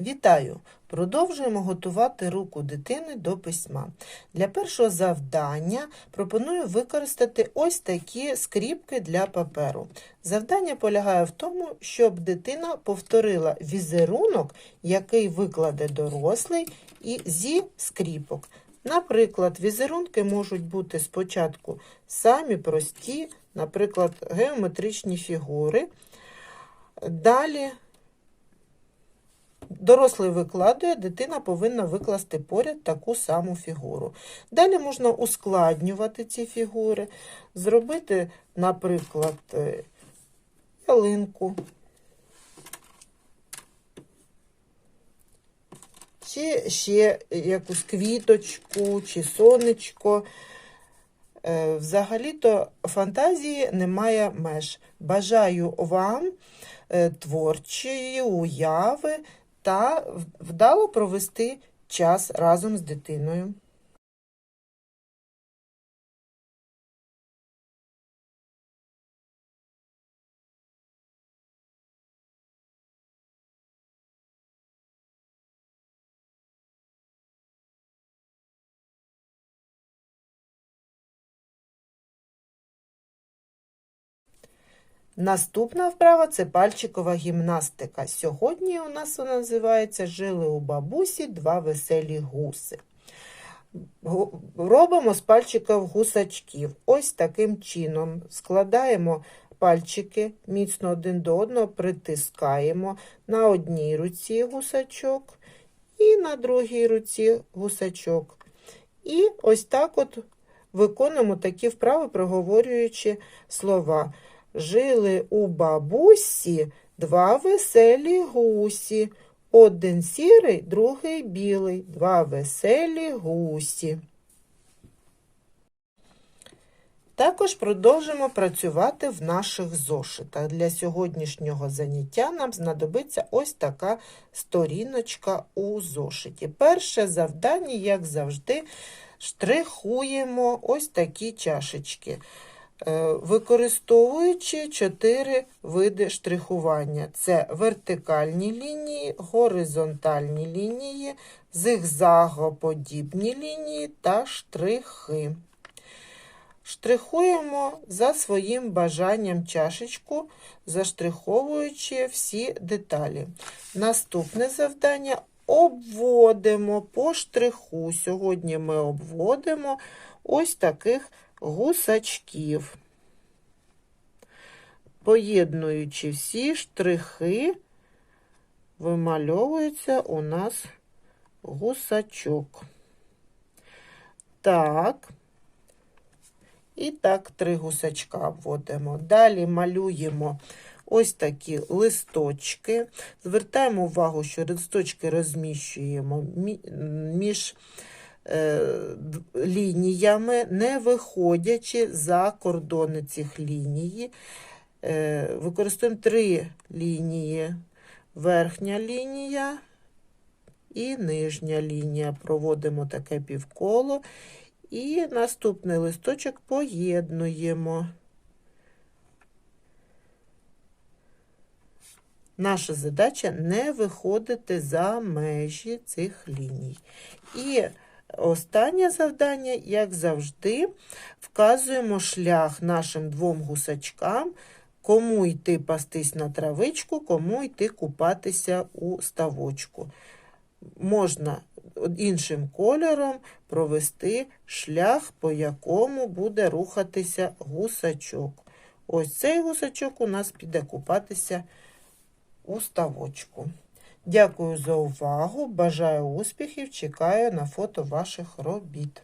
Вітаю! Продовжуємо готувати руку дитини до письма. Для першого завдання пропоную використати ось такі скріпки для паперу. Завдання полягає в тому, щоб дитина повторила візерунок, який викладе дорослий, і зі скріпок. Наприклад, візерунки можуть бути спочатку самі прості, наприклад, геометричні фігури. Далі Дорослий викладує, дитина повинна викласти поряд таку саму фігуру. Далі можна ускладнювати ці фігури, зробити, наприклад, е, ялинку. Чи ще якусь квіточку, чи сонечко. Е, Взагалі-то фантазії немає меж. Бажаю вам е, творчої уяви та вдало провести час разом з дитиною. Наступна вправа це пальчикова гімнастика. Сьогодні у нас вона називається Жили у бабусі два веселі гуси. Робимо з пальчиків гусачків. Ось таким чином складаємо пальчики міцно один до одного, притискаємо на одній руці гусачок і на другій руці гусачок. І ось так от виконуємо такі вправи, проговорюючи слова. Жили у бабусі два веселі гусі. Один сірий, другий білий, два веселі гусі. Також продовжимо працювати в наших зошитах. Для сьогоднішнього заняття нам знадобиться ось така сторіночка у зошиті. Перше завдання, як завжди, штрихуємо ось такі чашечки. Е, використовуючи чотири види штрихування: це вертикальні лінії, горизонтальні лінії, зигзагоподібні лінії та штрихи. Штрихуємо за своїм бажанням чашечку, заштриховуючи всі деталі. Наступне завдання обводимо по штриху. Сьогодні ми обводимо ось таких гусачків. Поєднуючи всі штрихи, вимальовується у нас гусачок. Так. І так, три гусачка вводимо. Далі малюємо ось такі листочки. Звертаємо увагу, що листочки розміщуємо між е, лініями, не виходячи за кордони цих ліній. Е, використовуємо три лінії: верхня лінія і нижня лінія. Проводимо таке півколо. І наступний листочок поєднуємо. Наша задача не виходити за межі цих ліній. І останнє завдання, як завжди, вказуємо шлях нашим двом гусачкам, кому йти пастись на травичку, кому йти купатися у ставочку. Можна іншим кольором провести шлях, по якому буде рухатися гусачок. Ось цей гусачок у нас піде купатися у ставочку. Дякую за увагу. Бажаю успіхів. Чекаю на фото ваших робіт.